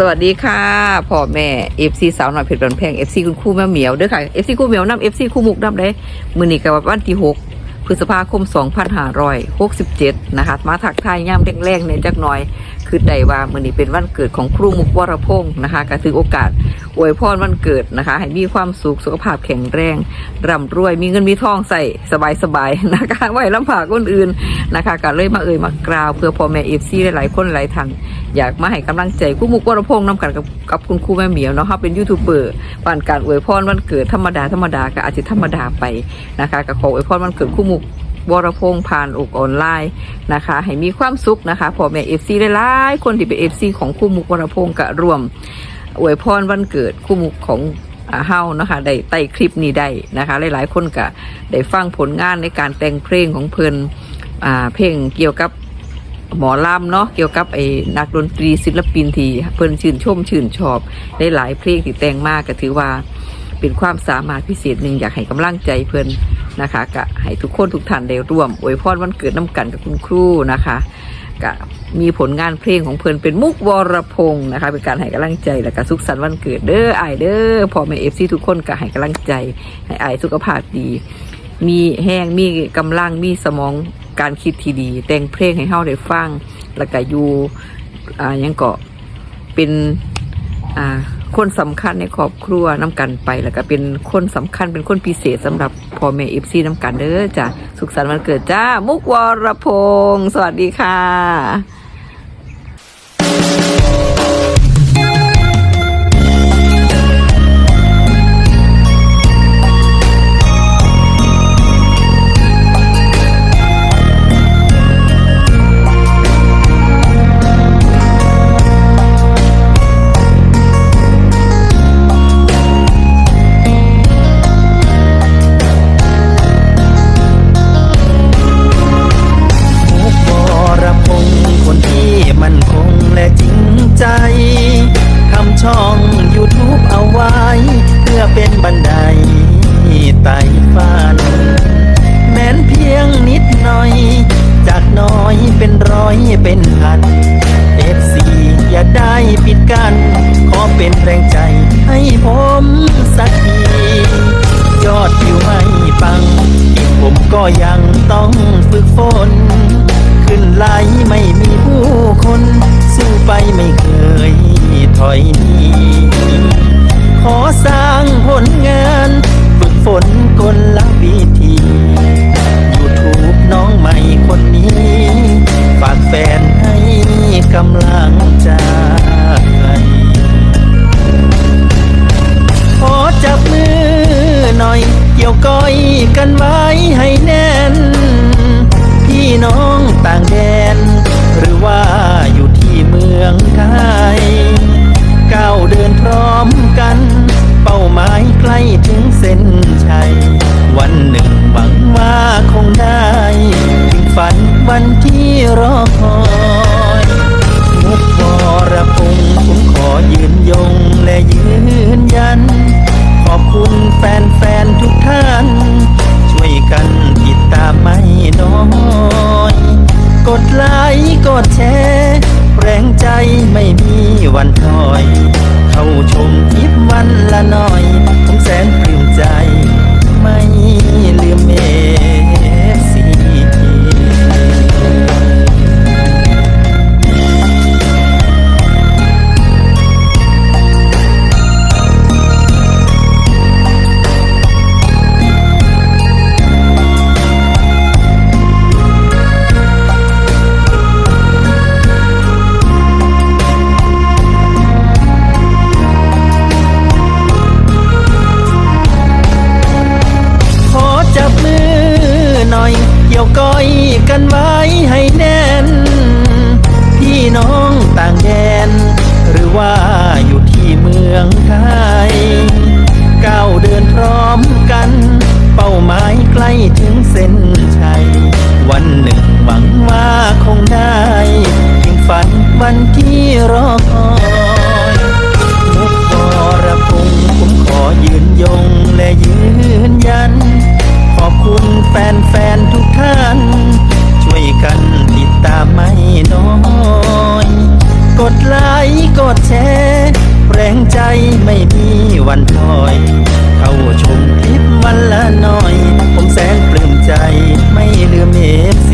สวัสดีค่ะพ่อแม่เอฟซีสาวหน่อยเพชรบันแพงเอฟซีคุณครูแม่เหมียวเด้อค่ะ FC ครูเหมียวนำ FC ครูมุกนำได้มือนี้ก็วันที่6พฤษภาคม 2567 นะคะ มาถักทายย่ามแรงๆเนี่ยจักหน่อย คือได้ว่ามื้อนี้เป็นวันเกิดของครูมุกวรพงศ์นะคะก็ถือโอกาสอวยพรวันเกิดนะคะ ให้มีความสุขสุขภาพแข็งแรงร่ำรวยมีเงินมีทองใส่สบายๆนะคะไว้ลำผากคนอื่นนะคะก็เลยมาเอ่ยมากล่าวเพื่อพ่อแม่ FC หลายๆคนหลายท่านอยากมาให้กำลังใจครูมุกวรพงษ์นำกันกับกับคุณครูแม่เหมียวเนาะครับเป็นยูทูบเบอร์ผ่านการอวยพรวันเกิดธรรมดาธรรมดาก็อาจจะธรรมดาไปนะคะก็ขออวยพรวันเกิดครูมุก วรพงษ์ผ่านอกออนไลน์นะคะ ให้มีความสุขนะคะพ่อแม่เอฟซีหลายๆคนที่เป็นเอฟซีของคู่มุกวรพงษ์ก็ร่วมอวยพรวันเกิดคู่มุกของเฮานะคะได้ไต่คลิปนี้ได้นะคะ หลายๆ คนก็ได้ฟังผลงานในการแต่งเพลงของเพลินเพลงเกี่ยวกับหมอลำเนาะเกี่ยวกับไอ้นักดนตรีศิลปินที่เพิ่นชื่นชมชื่นชอบได้หลายเพลงที่แต่งมากก็ถือว่าเป็นความสามารถพิเศษหนึ่งอยากให้กำลังใจเพิ่น นะคะก็ให้ทุกคนทุกท่านได้ร่วมอวยพรวันเกิดน้ำกันกับคุณครูนะคะก็มีผลงานเพลงของเพิ่นเป็นมุกวรพงศ์นะคะเป็นการให้กำลังใจและก็สุขสันต์วันเกิดเด้อไอเด้อพ่อแม่เอฟซีทุกคนก็ให้กำลังใจให้ไอายสุขภาพดี มีแห้งมีกำลังมีสมองการคิดที่ดี แต่งเพลงให้เฮาได้ฟังแล้วก็อยู่อ่ายังเก็เป็นอ่า คนสำคัญในครอบครัวน้ำกันไป แล้วก็เป็นคนสำคัญเป็นคนพิเศษสำหรับพ่อแม่เอฟซีน้ำกันเด้อจ้ะสุขสันต์วันเกิดจ้า มุกวรพงศ์สวัสดีค่ะ แรงใจให้ผมสักทียอดวิวไม่ปังอีกผมก็ยังต้องฝึกฝน ขึ้นไหลไม่มีผู้คน สู้ไปไม่เคยถอยหนีขอสร้างผลงานฝึกฝนกลละวิธี YouTube น้องใหม่คนนี้ ฝากแฟ หมายใกล้ถึงเส้นชัย วันหนึ่งหวังว่าคงได้ยิ่งฝันวันที่รอคอยมุกบรพงผมขอยืนยงและยืนยัน ขอบคุณแฟนๆทุกท่าน ช่วยกันติดตามไม่น้อย กดไลค์กดแชร์ แรงใจไม่มีวันถอย เข้าชม วันละหน่อย ผมแสนปลื้มใจ ไม่ลืมเอฟ